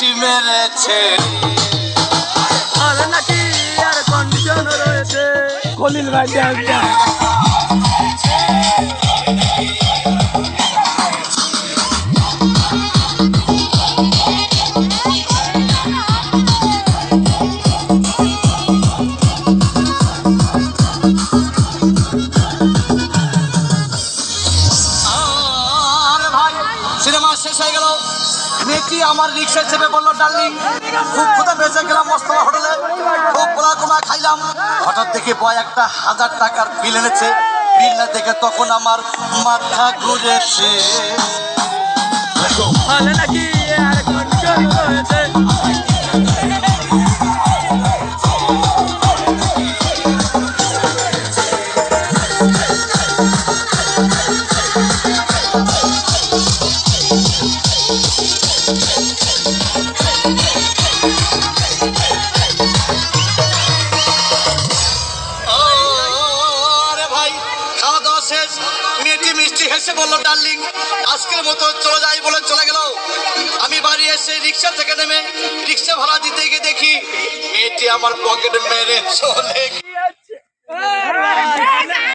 মেয়েটি মেরেছে। আর নাকি আর কন্ডিশন রয়েছে? আরে ভাই সিনেমা শেষ হয়ে গেল। মেয়েটি আমার রিক্সায় চেপে বলল, ডার্লিং, খুব ক্ষুদা বেঁচে গেলাম মস্তমা হোটেলে। খুব পোলা কোনা খাইলাম। হঠাৎ দেখি বয় একটা হাজার টাকার বিল এনেছে। বিল না দেখে তখন আমার মাথা ঘুরেছে। মেয়েটি মিষ্টি হেসে বলল, ডার্লিং, আজকের মতো চলে যাই বলে চলে গেল আমি বাড়ি এসে রিক্সা থেকে নেমে রিক্সা ভাড়া দিতে গিয়ে দেখি, মেয়েটি আমার পকেটে মেরে চলে।